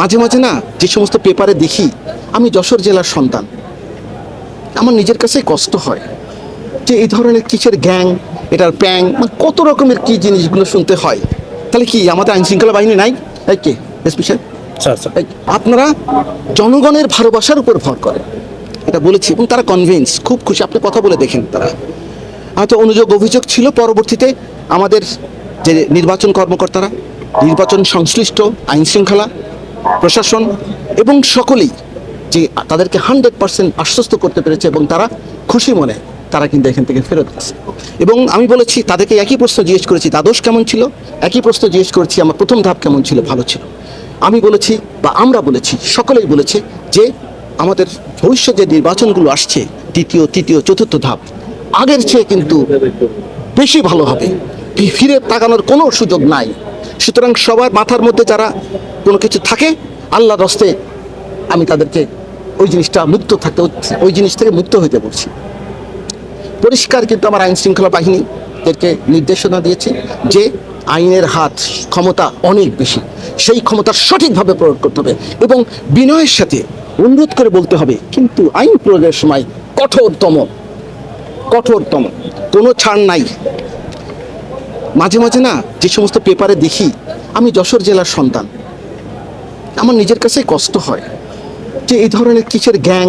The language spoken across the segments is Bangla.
মাঝে মাঝে না যে সমস্ত পেপারে দেখি আমি যশোর জেলার সন্তান। আমার নিজের কাছে কষ্ট হয় যে এই ধরনের কিসের গ্যাং এটার প্যাং মানে কত রকমের কি জিনিসগুলো শুনতে হয়। তাহলে কি আমাদের আইন শৃঙ্খলা বাহিনী নাই? এই কে? এসপি সাহেব? আপনারা জনগণের ভালোবাসার উপর ভর করেন। এটা বলেছি এবং তারা কনভিন্স খুব খুশি। আপনি কথা বলে দেখেন তারা। হয়তো অনুযোগ অভিযোগ ছিল পরবর্তীতে আমাদের যে নির্বাচন কর্মকর্তারা নির্বাচন সংশ্লিষ্ট আইন শৃঙ্খলা প্রশাসন এবং সকলেই যে তাদেরকে হান্ড্রেড পার্সেন্ট আশ্বস্ত করতে পেরেছে এবং তারা খুশি মনে তারা কিন্তু এখান থেকে ফেরত গেছে। এবং আমি বলেছি, তাদেরকে একই প্রশ্ন জিজ্ঞেস করেছি দ্বাদশ কেমন ছিল? একই প্রশ্ন জিজ্ঞেস করেছি, আমার প্রথম ধাপ কেমন ছিল? ভালো ছিল। আমি বলেছি বা আমরা বলেছি, সকলেই বলেছে যে আমাদের ভবিষ্যৎ যে নির্বাচনগুলো আসছে, দ্বিতীয়, তৃতীয়, চতুর্থ ধাপ, আগের চেয়ে কিন্তু বেশি ভালো হবে। ফিরে তাকানোর কোনো সুযোগ নাই। সুতরাং সবার মাথার মধ্যে যারা কোনো কিছু থাকে, আল্লাহর রস্তে আমি তাদেরকে ওই জিনিসটা মুক্ত থাকতে ওই জিনিস থেকে মুক্ত হইতে বলছি। পরিষ্কার কিন্তু আমার আইন শৃঙ্খলা বাহিনীদেরকে নির্দেশনা দিয়েছে যে আইনের হাত ক্ষমতা অনেক বেশি, সেই ক্ষমতা সঠিকভাবে প্রয়োগ করতে হবে এবং বিনয়ের সাথে অনুরোধ করে বলতে হবে, কিন্তু আইন প্রয়োগের সময় কঠোরতম কঠোরতম, কোনো ছাড় নাই। মাঝে মাঝে না যে সমস্ত পেপারে দেখি আমি যশোর জেলার সন্তান। আমার নিজের কাছে কষ্ট হয় যে এই ধরনের কিসের গ্যাং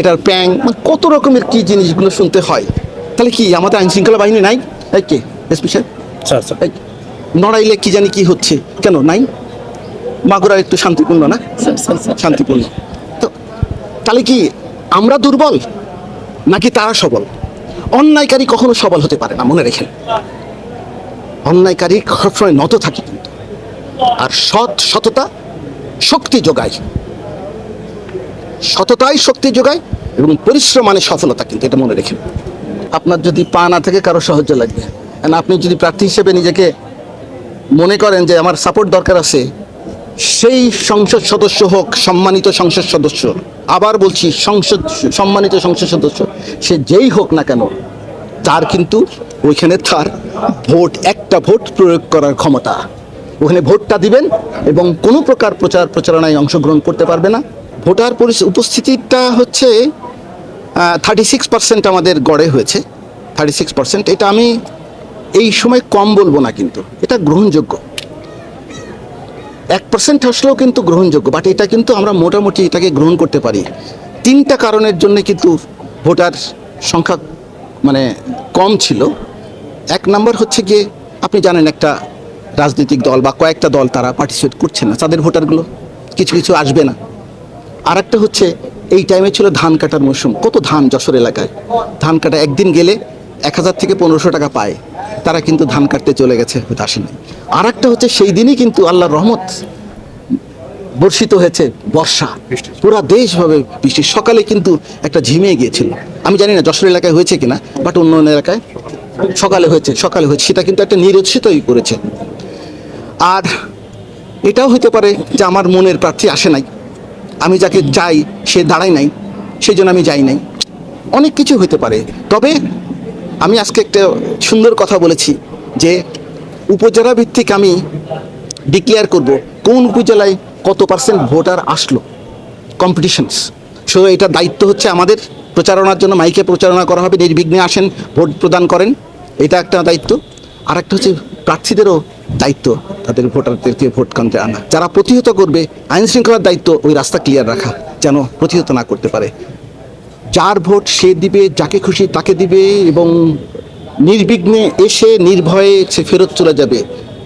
এটার প্যাং মানে কত রকমের কি জিনিসগুলো শুনতে হয়। তাহলে কি আমাদের আইন শৃঙ্খলা বাহিনী নাই? এই কে? এসপি সাহেব? এই নড়াইলে কি জানি কি হচ্ছে কেন নাই? মাগুরা একটু শান্তিপূর্ণ না? শান্তিপূর্ণ। তো তাহলে কি আমরা দুর্বল নাকি তারা সবল? অন্যায়কারী কখনো সবল হতে পারে না মনে রেখেন। অন্যায়কারী সবসময় নত থাকে। কিন্তু আর সৎ সততা শক্তি যোগায়। সততাই শক্তি যোগায় এবং পরিশ্রম মানে সফলতা কিন্তু, এটা মনে রেখেন। আপনার যদি পা না থেকে, কারও সাহায্য লাগবে। And আপনি যদি প্রার্থী হিসেবে নিজেকে মনে করেন যে আমার সাপোর্ট দরকার আছে, সেই সংসদ সদস্য হোক, সম্মানিত সংসদ সদস্য, আবার বলছি সংসদ, সম্মানিত সংসদ সদস্য, সে যেই হোক না কেন তার কিন্তু ওইখানে তার ভোট, একটা ভোট প্রয়োগ করার ক্ষমতা। ওখানে ভোটটা দিবেন এবং কোনো প্রকার প্রচার প্রচারণায় অংশগ্রহণ করতে পারবে না। ভোটার উপস্থিতিটা হচ্ছে থার্টি সিক্স পার্সেন্ট আমাদের গড়ে হয়েছে। থার্টি সিক্স পার্সেন্ট এটা আমি এই সময় কম বলব না কিন্তু, এটা গ্রহণযোগ্য। এক পার্সেন্ট আসলেও কিন্তু গ্রহণযোগ্য বাট এটা কিন্তু আমরা মোটামুটি এটাকে গ্রহণ করতে পারি। তিনটা কারণের জন্য কিন্তু ভোটার সংখ্যা মানে কম ছিল। এক নাম্বার হচ্ছে গিয়ে আপনি জানেন একটা রাজনৈতিক দল বা কয়েকটা দল তারা পার্টিসিপেট করছে না, তাদের ভোটারগুলো কিছু কিছু আসবে না। আর একটা হচ্ছে এই টাইমে ছিল ধান কাটার মৌসুম। কত ধান যশোর এলাকায়? ধান কাটা একদিন গেলে এক হাজার থেকে পনেরোশো টাকা পায়। তারা কিন্তু ধান কাটতে চলে গেছে, হয়তো আসেনি। আর একটা হচ্ছে সেই দিনই কিন্তু আল্লাহর রহমত বর্ষিত হয়েছে, বর্ষা। পুরা দেশভাবে বৃষ্টি সকালে কিন্তু একটা ঝিমিয়ে গিয়েছিল। আমি জানি না যশোর এলাকায় হয়েছে কিনা বাট অন্য এলাকায় সকালে হয়েছে সকালে হয়েছে। সেটা কিন্তু একটা নিরুৎসিতই করেছে। আর এটাও হতে পারে যে আমার মনের প্রার্থী আসে নাই। আমি যাকে চাই সে দাঁড়ায় নাই সেই জন্য আমি যাই নাই। অনেক কিছু হতে পারে। তবে আমি আজকে একটা সুন্দর কথা বলেছি যে উপজেলা ভিত্তিক আমি ডিক্লেয়ার করব কোন উপজেলায় কত পার্সেন্ট ভোটার আসলো। কম্পিটিশনস সো এটা দায়িত্ব হচ্ছে আমাদের প্রচারণার জন্য, মাইকে প্রচারণা করা হবে, নির্বিঘ্নে আসেন, ভোট প্রদান করেন, এটা একটা দায়িত্ব। আর একটা হচ্ছে প্রার্থীদেরও দায়িত্ব, তাদের ভোটারদেরকে ভোট কেন্দ্রে আনা। যারা প্রতিহত করবে, আইন শৃঙ্খলার দায়িত্ব ওই রাস্তা ক্লিয়ার রাখা, যেন প্রতিহত না করতে পারে। যার ভোট সে দিবে, যাকে খুশি তাকে দিবে এবং নির্বিঘ্নে এসে নির্ভয়ে সে ফেরত চলে যাবে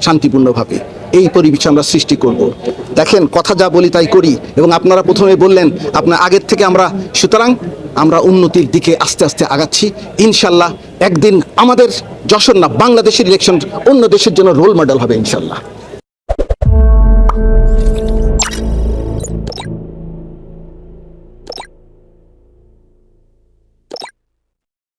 শান্তিপূর্ণভাবে। এই পরিবেশ আমরা সৃষ্টি করব। দেখেন, কথা যা বলি তাই করি এবং আপনারা প্রথমে বললেন, আপনার আগের থেকে আমরা, সুতরাং আমরা উন্নতির দিকে আস্তে আস্তে আগাচ্ছি। ইনশাল্লাহ একদিন আমাদের যশোর না, বাংলাদেশের ইলেকশন অন্য দেশের জন্য রোল মডেল হবে ইনশাল্লাহ।